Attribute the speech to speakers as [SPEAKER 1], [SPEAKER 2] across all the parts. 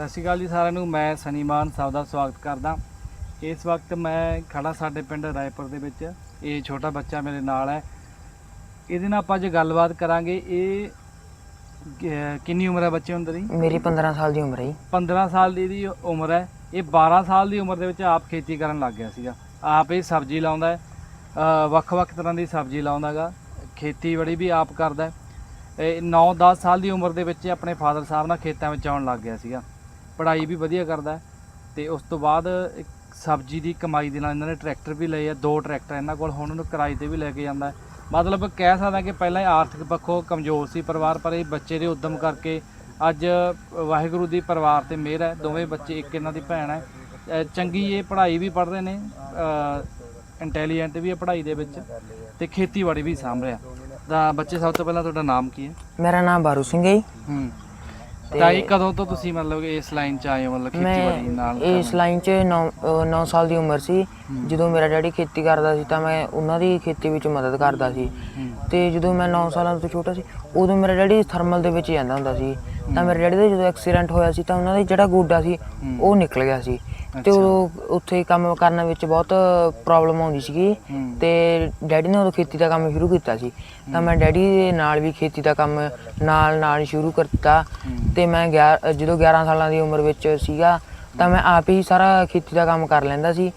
[SPEAKER 1] ਸਤਿ ਸ਼੍ਰੀ ਅਕਾਲ ਜੀ ਸਾਰਿਆਂ ਨੂੰ ਮੈਂ ਸਨੀਮਾਨ ਸਾਹਿਬ ਦਾ ਸਵਾਗਤ ਕਰਦਾ। ਇਸ ਵਕਤ ਮੈਂ ਖੜਾ ਸਾਡੇ ਪਿੰਡ ਰਾਏਪੁਰ ਦੇ ਵਿੱਚ ਇਹ ਛੋਟਾ ਬੱਚਾ ਮੇਰੇ ਨਾਲ ਹੈ। ਇਹਦੇ ਨਾਲ ਆਪਾਂ ਅੱਜ ਗੱਲਬਾਤ ਕਰਾਂਗੇ ਇਹ ਕਿੰਨੀ ਉਮਰ ਹੈ ਬੱਚੇ ਹੁੰਦੇ ਦੀ?
[SPEAKER 2] ਮੇਰੀ 15 ਸਾਲ ਦੀ ਉਮਰ ਹੈ ਜੀ।
[SPEAKER 1] 15 ਸਾਲ ਦੀ ਇਹਦੀ ਉਮਰ ਹੈ। ਇਹ 12 ਸਾਲ ਦੀ ਉਮਰ ਦੇ ਵਿੱਚ ਆਪ ਖੇਤੀ ਕਰਨ ਲੱਗ ਗਿਆ ਸੀਗਾ। ਆਪ ਇਹ ਸਬਜ਼ੀ ਲਾਉਂਦਾ ਹੈ। ਵੱਖ-ਵੱਖ ਤਰ੍ਹਾਂ ਦੀ ਸਬਜ਼ੀ ਲਾਉਂਦਾਗਾ ਖੇਤੀਬਾੜੀ ਵੀ ਆਪ ਕਰਦਾ ਹੈ। ਇਹ 9-10 ਸਾਲ ਦੀ ਉਮਰ ਦੇ ਵਿੱਚ ਆਪਣੇ ਫਾਦਰ ਸਾਹਿਬ ਨਾਲ ਖੇਤਾਂ ਵਿੱਚ ਆਉਣ ਲੱਗ ਗਿਆ ਸੀਗਾ। ਪੜ੍ਹਾਈ ਵੀ ਵਧੀਆ ਕਰਦਾ ਤੇ ਉਸ ਤੋਂ ਬਾਅਦ ਇੱਕ ਸਬਜ਼ੀ ਦੀ ਕਮਾਈ ਦੇ ਨਾਲ ਇਹਨਾਂ ਨੇ ਟਰੈਕਟਰ ਵੀ ਲਏ ਆ ਦੋ ਟਰੈਕਟਰ ਇਹਨਾਂ ਕੋਲ ਹੁਣ ਉਹਨੂੰ ਕਿਰਾਏ ਤੇ ਵੀ ਲੈ ਕੇ ਜਾਂਦਾ ਮਤਲਬ ਕਹਿ ਸਕਦਾ ਕਿ ਪਹਿਲਾਂ ਆਰਥਿਕ ਪੱਖੋਂ ਕਮਜ਼ੋਰ ਸੀ ਪਰਿਵਾਰ ਪਰ ਇਹ ਬੱਚੇ ਦੇ ਉਦਮ ਕਰਕੇ ਅੱਜ ਵਾਹਿਗੁਰੂ ਦੀ ਪਰਿਵਾਰ ਤੇ ਮਿਹਰ ਹੈ ਦੋਵੇਂ ਬੱਚੇ ਇੱਕ ਇਹਨਾਂ ਦੀ ਭੈਣ ਹੈ। ਚੰਗੀ ਇਹ ਪੜ੍ਹਾਈ ਵੀ ਪੜ੍ਹਦੇ ਨੇ ਇੰਟੈਲੀਜੈਂਟ ਵੀ ਹੈ ਪੜ੍ਹਾਈ ਦੇ ਵਿੱਚ ਤੇ ਖੇਤੀਬਾੜੀ ਵੀ ਸਾਂਭ ਰਿਹਾ। ਤਾਂ ਬੱਚੇ ਸਭ ਤੋਂ ਪਹਿਲਾਂ ਤੁਹਾਡਾ ਨਾਮ ਕੀ ਹੈ?
[SPEAKER 2] ਮੇਰਾ ਨਾਮ ਬਾਰੂ ਸਿੰਘ ਹੈ ਜੀ।
[SPEAKER 1] ਹੂੰ।
[SPEAKER 2] ਤੇ-
[SPEAKER 1] ਤਾਂ ਇਹ ਕਦੋਂ ਤੋਂ ਤੁਸੀਂ ਮਤਲਬ ਕਿ ਇਸ ਲਾਈਨ 'ਚ ਆਏ ਹੋ ਮਤਲਬ ਖੇਤੀਬਾੜੀ
[SPEAKER 2] ਮੈਂ
[SPEAKER 1] ਨਾਲ
[SPEAKER 2] ਇਸ ਲਾਈਨ 'ਚ 9 ਸਾਲ ਦੀ ਉਮਰ ਸੀ। ਜਦੋਂ ਮੇਰਾ ਡੈਡੀ ਖੇਤੀ ਕਰਦਾ ਸੀ ਤਾਂ ਮੈਂ ਉਹਨਾਂ ਦੀ ਖੇਤੀ ਵਿੱਚ ਮਦਦ ਕਰਦਾ ਸੀ। ਤੇ ਜਦੋਂ ਮੈਂ 9 ਸਾਲਾਂ ਤੋਂ ਛੋਟਾ ਸੀ ਉਦੋਂ ਮੇਰਾ ਡੈਡੀ ਥਰਮਲ ਦੇ ਵਿੱਚ ਜਾਂਦਾ ਹੁੰਦਾ ਸੀ ਤਾਂ ਮੇਰੇ ਡੈਡੀ ਦਾ ਜਦੋਂ ਐਕਸੀਡੈਂਟ ਹੋਇਆ ਸੀ ਤਾਂ ਉਹਨਾਂ ਦਾ ਜਿਹੜਾ ਗੋਡਾ ਸੀ। ਉਹ ਨਿਕਲ ਗਿਆ ਸੀ ਤੇ। ਉਹ ਉੱਥੇ ਕੰਮ ਕਰਨ ਵਿੱਚ ਬਹੁਤ ਪ੍ਰੋਬਲਮ ਆਉਂਦੀ ਸੀਗੀ। ਤੇ ਡੈਡੀ ਨੇ ਉਦੋਂ ਖੇਤੀ ਦਾ ਕੰਮ ਸ਼ੁਰੂ ਕੀਤਾ ਸੀ। ਤਾਂ ਮੈਂ ਡੈਡੀ ਦੇ ਨਾਲ ਵੀ ਖੇਤੀ ਦਾ ਕੰਮ ਨਾਲ ਨਾਲ ਸ਼ੁਰੂ ਕਰਤਾ। ਤੇ ਮੈਂ ਜਦੋਂ 11 ਸਾਲਾਂ ਦੀ ਉਮਰ ਵਿੱਚ ਸੀਗਾ ਤਾਂ ਮੈਂ ਆਪ ਹੀ ਸਾਰਾ ਖੇਤੀ ਦਾ ਕੰਮ ਕਰ ਲੈਂਦਾ ਸੀ।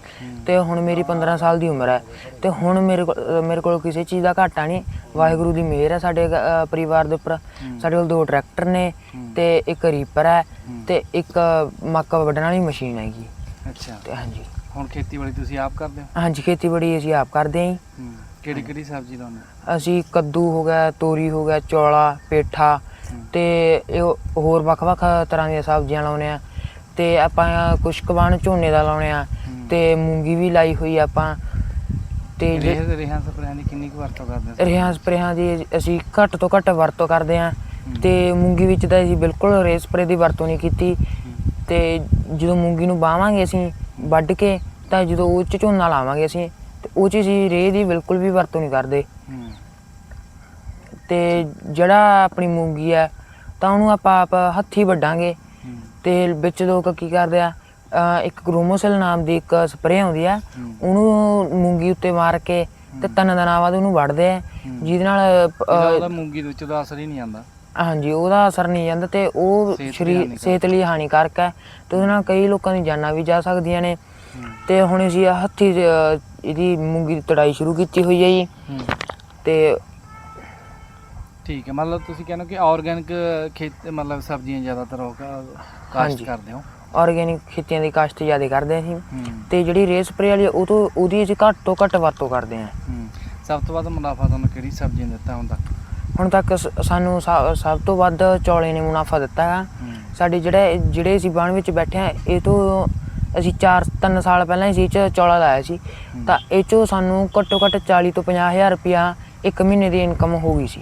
[SPEAKER 2] ਤੇ ਹੁਣ ਮੇਰੀ 15 ਸਾਲ ਦੀ ਉਮਰ ਹੈ। ਤੇ ਹੁਣ ਮੇਰੇ ਕੋਲ ਮੇਰੇ ਕੋਲ ਕਿਸੇ ਚੀਜ਼ ਦਾ ਘਾਟਾ ਨਹੀਂ। ਵਾਹਿਗੁਰੂ ਦੀ ਮਿਹਰ ਹੈ ਸਾਡੇ ਪਰਿਵਾਰ ਦੇ ਉੱਪਰ। ਸਾਡੇ ਕੋਲ ਦੋ ਟਰੈਕਟਰ ਨੇ ਤੇ ਇੱਕ ਰੀਪਰ ਹੈ। ਤੇ ਇੱਕ ਮੱਕਾ ਵੱਢਣ ਵਾਲੀ ਮਸ਼ੀਨ ਹੈਗੀ।
[SPEAKER 1] ਅੱਛਾ।
[SPEAKER 2] ਤੇ ਹਾਂਜੀ।
[SPEAKER 1] ਹੁਣ ਖੇਤੀਬਾੜੀ ਤੁਸੀਂ ਆਪ ਕਰਦੇ ਹੋ?
[SPEAKER 2] ਹਾਂਜੀ ਖੇਤੀਬਾੜੀ ਅਸੀਂ ਆਪ ਕਰਦੇ ਹਾਂ ਜੀ।
[SPEAKER 1] ਹੂੰ ਕਿਹੜੀ ਕਿਹੜੀ ਸਬਜ਼ੀ ਲਾਉਂਦੇ ਹੋ?
[SPEAKER 2] ਅਸੀਂ ਕੱਦੂ ਹੋ ਗਿਆ ਤੋਰੀ ਹੋ ਗਿਆ ਚੌਲਾ ਪੇਠਾ ਤੇ ਇਹ ਹੋਰ ਵੱਖ-ਵੱਖ ਤਰ੍ਹਾਂ ਦੀਆਂ ਸਬਜ਼ੀਆਂ ਲਾਉਨੇ ਆ ਤੇ ਆਪਾਂ ਕੁਛ ਕਵਾਨ ਝੋਨੇ ਦਾ ਲਾਉਨੇ ਆ ਤੇ ਮੂੰਗੀ ਵੀ ਲਾਈ ਹੋਈ ਆ ਆਪਾਂ ਤੇ ਜੇ-
[SPEAKER 1] ਰੇਹਾਂ ਰੇਹਾਂ ਦੀ ਕਿੰਨੀ ਕੁ ਵਰਤੋਂ ਕਰਦੇ ਹੋ?
[SPEAKER 2] ਰਿਆਂ ਸਪਰੇਆਂ ਦੀ ਅਸੀਂ ਘੱਟ ਤੋਂ ਘੱਟ ਵਰਤੋਂ ਕਰਦੇ ਆ ਤੇ ਮੂੰਗੀ ਵਿੱਚ ਤਾਂ ਅਸੀਂ ਬਿਲਕੁਲ ਰੇ ਸਪਰੇ ਦੀ ਵਰਤੋਂ ਨਹੀਂ ਕੀਤੀ ਤੇ ਜਦੋਂ ਮੂੰਗੀ ਨੂੰ ਬਾਵਾਂਗੇ ਅਸੀਂ ਵੱਢ ਕੇ ਤਾਂ ਜਦੋਂ ਉਹ ਚ ਝੋਨਾ ਲਾਵਾਂਗੇ ਅਸੀਂ ਤੇ ਉਹ ਚ ਅਸੀਂ ਰੇ ਦੀ ਬਿਲਕੁਲ ਵੀ ਵਰਤੋਂ ਨਹੀਂ ਕਰਦੇ। ਤੇ ਜਿਹੜਾ ਆਪਣੀ ਮੂੰਗੀ ਹੈ ਤਾਂ ਉਹਨੂੰ ਆਪਾਂ ਆਪ ਹੱਥੀ ਵੱਢਾਂਗੇ। ਤੇ ਵਿੱਚ ਲੋਕ ਕੀ ਕਰਦੇ ਆ ਇੱਕ ਗਰੋਮੋਸੈਲ ਨਾਮ ਦੀ ਇੱਕ ਸਪਰੇਅ ਆਉਂਦੀ ਆ। ਉਹਨੂੰ ਮੂੰਗੀ ਉੱਤੇ ਮਾਰ ਕੇ ਤੇ ਤਿੰਨ ਦਿਨਾਂ ਬਾਅਦ ਉਹਨੂੰ ਵੱਢਦੇ ਆ। ਜਿਹਦੇ ਨਾਲ
[SPEAKER 1] ਉਹਦਾ ਮੂੰਗੀ ਦੇ ਵਿੱਚ ਦਾ ਅਸਰ ਹੀ ਨਹੀਂ ਆਉਂਦਾ।
[SPEAKER 2] ਹਾਂਜੀ ਉਹਦਾ ਅਸਰ ਨਹੀਂ ਜਾਂਦਾ ਤੇ ਉਹ ਸਰੀਰ। ਸਿਹਤ ਲਈ ਹਾਨੀਕਾਰਕ ਹੈ। ਤੇ ਉਹਦੇ ਨਾਲ ਕਈ ਲੋਕਾਂ ਦੀ ਜਾਨਾਂ ਵੀ ਜਾ ਸਕਦੀਆਂ ਨੇ। ਤੇ ਹੁਣ ਅਸੀਂ ਆਹ ਹੱਥੀ ਅਹ, ਇਹਦੀ ਮੂੰਗੀ ਦੀ ਤੜਾਈ ਸ਼ੁਰੂ ਕੀਤੀ ਹੋਈ ਹੈ ਜੀ।
[SPEAKER 1] ਹੂੰ।
[SPEAKER 2] ਤੇ
[SPEAKER 1] ਠੀਕ ਹੈ ਮਤਲਬ ਤੁਸੀਂ ਕਹਿੰਦੇ ਹੋ ਕਿ ਆਰਗੈਨਿਕ ਖੇਤ ਮਤਲਬ ਸਬਜ਼ੀਆਂ ਜ਼ਿਆਦਾਤਰ ਉਹ ਕਾ- ਕਾਸ਼ਤ
[SPEAKER 2] ਹਾਂਜੀ।
[SPEAKER 1] ਕਰਦੇ ਹੋ?
[SPEAKER 2] ਆਰਗੇਨਿਕ ਖੇਤੀਆਂ ਦੀ ਕਾਸ਼ਤ ਜ਼ਿਆਦਾ ਕਰਦੇ ਹਾਂ ਅਸੀਂ।
[SPEAKER 1] ਹੂੰ।
[SPEAKER 2] ਤੇ ਜਿਹੜੀ ਰੇ ਸਪਰੇ ਵਾਲੀ ਆ, ਉਹ ਤੋਂ ਉਹਦੀ ਅਸੀਂ ਘੱਟ ਤੋਂ ਘੱਟ ਵਰਤੋਂ ਕਰਦੇ ਹਾਂ।
[SPEAKER 1] ਹੂੰ। ਸਭ ਤੋਂ ਵੱਧ ਮੁਨਾਫਾ ਤੁਹਾਨੂੰ ਕਿਹੜੀ ਸਬਜ਼ੀ ਨੇ ਦਿੱਤਾ ਤੱਕ
[SPEAKER 2] ਹੁਣ ਤੱਕ ਸ- ਸਾਨੂੰ ਸਭ ਤੋਂ ਵੱਧ ਚੌਲੇ ਨੇ ਮੁਨਾਫਾ ਦਿੱਤਾ ਹੈ। ਸਾਡੇ ਜਿਹੜੇ ਜਿਹੜੇ ਅਸੀਂ ਬਣ ਵਿੱਚ ਬੈਠੇ ਆ ਇਹ ਤੋਂ ਅਸੀਂ 4 3 ਸਾਲ ਪਹਿਲਾਂ ਇਹ 'ਚ ਚੌਲਾ ਲਾਇਆ ਸੀ। ਤਾਂ ਇਹ ਚੋਂ ਸਾਨੂੰ ਘੱਟੋ ਘੱਟ 40 ਤੋਂ 50 ਹਜ਼ਾਰ ਰੁਪਇਆ ਇੱਕ ਮਹੀਨੇ ਦੀ ਇਨਕਮ ਹੋ ਗਈ ਸੀ।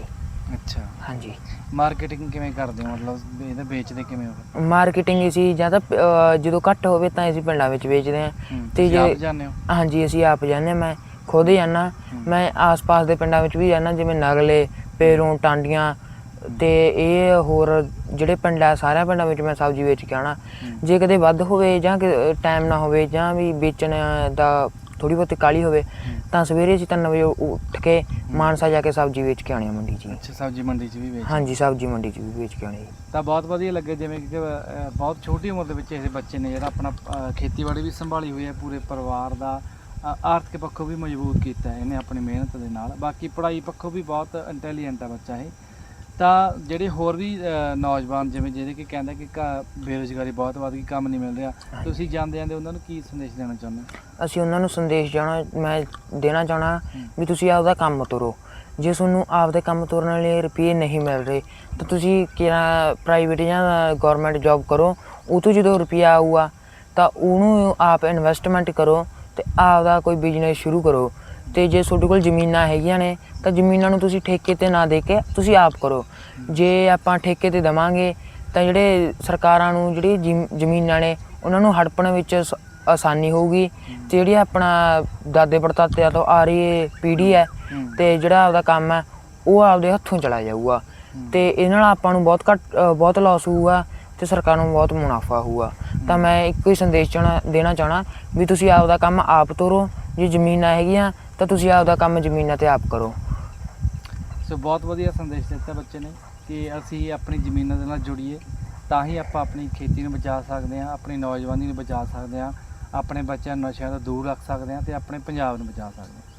[SPEAKER 1] ਅੱਛਾ।
[SPEAKER 2] ਹਾਂਜੀ।
[SPEAKER 1] ਮਾਰਕੀਟਿੰਗ ਕਿਵੇਂ ਕਰਦੇ ਹੋ? ਮਤਲਬ ਇਹਦਾ ਵੇਚਦੇ ਕਿਵੇਂ ਹੋ?
[SPEAKER 2] ਮਾਰਕੀਟਿੰਗ ਅਸੀਂ ਜਾਂ ਤਾਂ ਅਹ, ਜਦੋਂ ਘੱਟ ਹੋਵੇ ਤਾਂ ਅਸੀਂ ਪਿੰਡਾਂ ਵਿੱਚ ਵੇਚਦੇ ਹਾਂ। ਤੇ
[SPEAKER 1] ਆਪ
[SPEAKER 2] ਜੇ
[SPEAKER 1] ਜਾਂਦੇ ਹੋ?
[SPEAKER 2] ਹਾਂਜੀ ਅਸੀਂ ਆਪ ਜਾਂਦੇ ਹਾਂ, ਮੈਂ ਖੁਦ ਜਾਣਾ ਮੈਂ ਆਸ-ਪਾਸ ਦੇ ਪਿੰਡਾਂ ਵਿੱਚ ਵੀ ਜਾਣਾ ਜਿਵੇਂ ਨਗਲੇ ਪੇਰੋਂ ਟਾਂਡੀਆਂ ਤੇ ਇਹ ਹੋਰ ਜਿਹੜੇ ਪਿੰਡ ਆ ਸਾਰਿਆਂ ਪਿੰਡਾਂ ਵਿੱਚ ਮੈਂ ਸਬਜ਼ੀ ਵੇਚ ਕੇ ਆਉਣਾ। ਜੇ ਕਦੇ ਵੱਧ ਹੋਵੇ ਜਾਂ ਟਾਈਮ ਨਾ ਹੋਵੇ ਜਾਂ ਵੀ ਵੇਚਣ ਦਾ ਥੋੜੀ ਬਹੁਤੀ ਕਾਲੀ ਹੋਵੇ ਤਾਂ ਸਵੇਰੇ ਅਸੀਂ 3 ਵਜੇ ਉੱਠ ਕੇ ਮਾਨਸਾ ਜਾ ਕੇ ਸਬਜ਼ੀ ਵੇਚ ਕੇ ਆਉਣੀ ਆ ਮੰਡੀ ਜੀ।
[SPEAKER 1] ਅੱਛਾ ਸਬਜ਼ੀ ਮੰਡੀ 'ਚ ਵੀ ਵੇਚ
[SPEAKER 2] ਹਾਂਜੀ ਸਬਜ਼ੀ ਮੰਡੀ 'ਚ ਵੀ ਵੇਚ ਕੇ ਆਉਣੀ ਜੀ।
[SPEAKER 1] ਤਾਂ ਬਹੁਤ ਵਧੀਆ ਲੱਗੇ ਜਿਵੇਂ ਕਿ ਬਹੁਤ ਛੋਟੀ ਉਮਰ ਦੇ ਵਿੱਚ ਇਹ ਬੱਚੇ ਨੇ ਜਿਹੜਾ ਆਪਣਾ ਖੇਤੀਬਾੜੀ ਵੀ ਸੰਭਾਲੀ ਹੋਈ ਹੈ ਪੂਰੇ ਪਰਿਵਾਰ ਦਾ ਆਰਥਿਕ ਪੱਖੋਂ ਵੀ ਮਜ਼ਬੂਤ ਕੀਤਾ ਇਹਨੇ ਆਪਣੀ ਮਿਹਨਤ ਦੇ ਨਾਲ। ਬਾਕੀ ਪੜ੍ਹਾਈ ਪੱਖੋਂ ਵੀ ਬਹੁਤ ਇੰਟੈਲੀਜੈਂਟ ਹੈ ਬੱਚਾ ਇਹ। ਤਾਂ ਜਿਹੜੇ ਹੋਰ ਵੀ ਨੌਜਵਾਨ ਜਿਵੇਂ ਜਿਹੜੇ ਕਿ ਕਹਿੰਦੇ ਕਿ ਬੇਰੁਜ਼ਗਾਰੀ ਬਹੁਤ ਵੱਧ ਗਈ ਕੰਮ ਨਹੀਂ ਮਿਲ ਰਿਹਾ ਤੁਸੀਂ ਜਾਂਦੇ ਜਾਂਦੇ ਉਹਨਾਂ ਨੂੰ ਕੀ ਸੰਦੇਸ਼ ਦੇਣਾ ਚਾਹੁੰਦੇ
[SPEAKER 2] ਅਸੀਂ ਉਹਨਾਂ ਨੂੰ ਸੰਦੇਸ਼ ਜਾਣਾ ਮੈਂ ਦੇਣਾ ਚਾਹਣਾ ਵੀ ਤੁਸੀਂ ਆਪਦਾ ਕੰਮ ਤੋਰੋ। ਜੇ ਤੁਹਾਨੂੰ ਆਪਦੇ ਕੰਮ ਤੋਰਨ ਲਈ ਰੁਪਏ ਨਹੀਂ ਮਿਲ ਰਹੇ ਤਾਂ ਤੁਸੀਂ ਕਿਹੜਾ ਪ੍ਰਾਈਵੇਟ ਜਾਂ ਗਵਰਨਮੈਂਟ ਜੌਬ ਕਰੋ। ਉਹ ਤੋਂ ਜਦੋਂ ਰੁਪਿਆ ਆਊਗਾ ਤਾਂ ਉਹਨੂੰ ਆਪ ਇਨਵੈਸਟਮੈਂਟ ਕਰੋ। ਤੇ ਆਪਦਾ ਕੋਈ ਬਿਜ਼ਨਸ ਸ਼ੁਰੂ ਕਰੋ। ਤੇ ਜੇ ਤੁਹਾਡੇ ਕੋਲ ਜ਼ਮੀਨਾਂ ਹੈਗੀਆਂ ਨੇ, ਤਾਂ ਜ਼ਮੀਨਾਂ ਨੂੰ ਤੁਸੀਂ ਠੇਕੇ ਤੇ ਨਾ ਦੇ ਕੇ ਤੁਸੀਂ ਆਪ ਕਰੋ। ਜੇ ਆਪਾਂ ਠੇਕੇ ਤੇ ਦਵਾਂਗੇ, ਤਾਂ ਜਿਹੜੇ ਸਰਕਾਰਾਂ ਨੂੰ, ਜਿਹੜੀ ਜ਼ਮੀ- ਜ਼ਮੀਨਾਂ ਨੇ, ਉਹਨਾਂ ਨੂੰ ਹੜਪਣ ਵਿੱਚ ਸ- ਆਸਾਨੀ ਹੋਊਗੀ। ਤੇ ਜਿਹੜੀ ਆਪਣਾ ਦਾਦੇ ਪੜਤਾਤਿਆਂ ਤੋਂ ਆ ਰਹੀ ਪੀੜ੍ਹੀ ਹੈ
[SPEAKER 1] ਹੂੰ।
[SPEAKER 2] ਤੇ ਜਿਹੜਾ ਆਪਦਾ ਕੰਮ ਹੈ, ਉਹ ਆਪਦੇ ਹੱਥੋਂ ਚਲਾ ਜਾਊਗਾ। ਤੇ ਇਹ ਨਾਲ ਆਪਾਂ ਨੂੰ ਬਹੁਤ ਘੱਟ ਬਹੁਤ ਲਾਸ ਹੋਊਗਾ, ਤੇ ਸਰਕਾਰ ਨੂੰ ਬਹੁਤ ਮੁਨਾਫਾ ਹੋਊਗਾ। ਤਾਂ ਮੈਂ ਇੱਕੋ ਹੀ ਸੰਦੇਸ਼ ਚਾਹਣਾ ਦੇਣਾ ਚਾਹਣਾ ਵੀ ਤੁਸੀਂ ਆਪਦਾ ਕੰਮ ਆਪ ਤੋਰੋ ਜੇ ਜ਼ਮੀਨਾਂ ਹੈਗੀਆਂ ਤਾਂ ਤੁਸੀਂ ਆਪਦਾ ਕੰਮ ਜ਼ਮੀਨਾਂ ਤੇ ਆਪ ਕਰੋ।
[SPEAKER 1] ਸੋ ਬਹੁਤ ਵਧੀਆ ਸੰਦੇਸ਼ ਦਿੱਤਾ ਬੱਚੇ ਨੇ ਕਿ ਅਸੀਂ ਆਪਣੀ ਜ਼ਮੀਨਾਂ ਦੇ ਨਾਲ ਜੁੜੀਏ ਤਾਂ ਹੀ ਆਪਾਂ ਆਪਣੀ ਖੇਤੀ ਨੂੰ ਬਚਾ ਸਕਦੇ ਹਾਂ ਆਪਣੀ ਨੌਜਵਾਨੀ ਨੂੰ ਬਚਾ ਸਕਦੇ ਹਾਂ ਆਪਣੇ ਬੱਚਿਆਂ ਨੂੰ ਨਸ਼ਿਆਂ ਤੋਂ ਦੂਰ ਰੱਖ ਸਕਦੇ ਹਾਂ ਤੇ ਆਪਣੇ ਪੰਜਾਬ ਨੂੰ ਬਚਾ ਸਕਦੇ ਹਾਂ।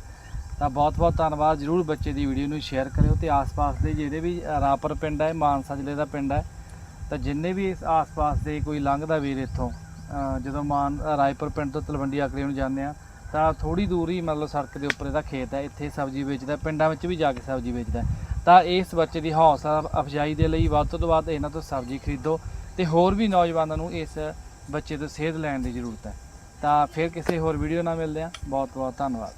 [SPEAKER 1] ਤਾਂ ਬਹੁਤ ਬਹੁਤ ਧੰਨਵਾਦ ਜਰੂਰ ਬੱਚੇ ਦੀ ਵੀਡੀਓ ਨੂੰ ਸ਼ੇਅਰ ਕਰਿਓ ਤੇ ਆਸ-ਪਾਸ ਦੇ ਜਿਹੜੇ ਵੀ ਅ, ਰਾਪਰ ਪਿੰਡ ਹੈ ਮਾਨਸਾ ਜ਼ਿਲ੍ਹੇ ਦਾ ਪਿੰਡ ਹੈ ਤਾਂ ਜਿੰਨੇ ਵੀ ਇਸ ਆਸ-ਪਾਸ ਦੇ ਕੋਈ ਲੰਘਦਾ ਵੀਰ ਇੱਥੋਂ ਜਦੋਂ ਮਾਨ ਰਾਏਪੁਰ ਪਿੰਡ ਤੋਂ ਤਲਵੰਡੀ ਆਕੜੇ ਨੂੰ ਜਾਂਦੇ ਆ, ਤਾਂ ਥੋੜੀ ਦੂਰ ਹੀ ਮਤਲਬ ਸੜਕ ਦੇ ਉੱਪਰ ਇਹਦਾ ਖੇਤ ਹੈ, ਇੱਥੇ ਸਬਜ਼ੀ ਵੇਚਦਾ, ਪਿੰਡਾਂ ਵਿੱਚ ਵੀ ਜਾ ਕੇ ਸਬਜ਼ੀ ਵੇਚਦਾ ਤਾਂ ਇਸ ਬੱਚੇ ਦੀ ਹੌਸਲਾ, ਅਫਜਾਈ ਦੇ ਲਈ ਵੱਧ ਤੋਂ ਵੱਧ ਇਹਨਾਂ ਤੋਂ ਸਬਜ਼ੀ ਖਰੀਦੋ ਤੇ ਹੋਰ ਵੀ ਨੌਜਵਾਨਾਂ ਨੂੰ ਇਸ ਬੱਚੇ ਤੋਂ ਸੇਧ ਲੈਣ ਦੀ ਜ਼ਰੂਰਤ ਹੈ। ਤਾਂ ਫਿਰ ਕਿਸੇ ਹੋਰ ਵੀਡੀਓ ਨਾਲ ਮਿਲਦੇ ਹਾਂ। ਬਹੁਤ ਬਹੁਤ ਧੰਨਵਾਦ।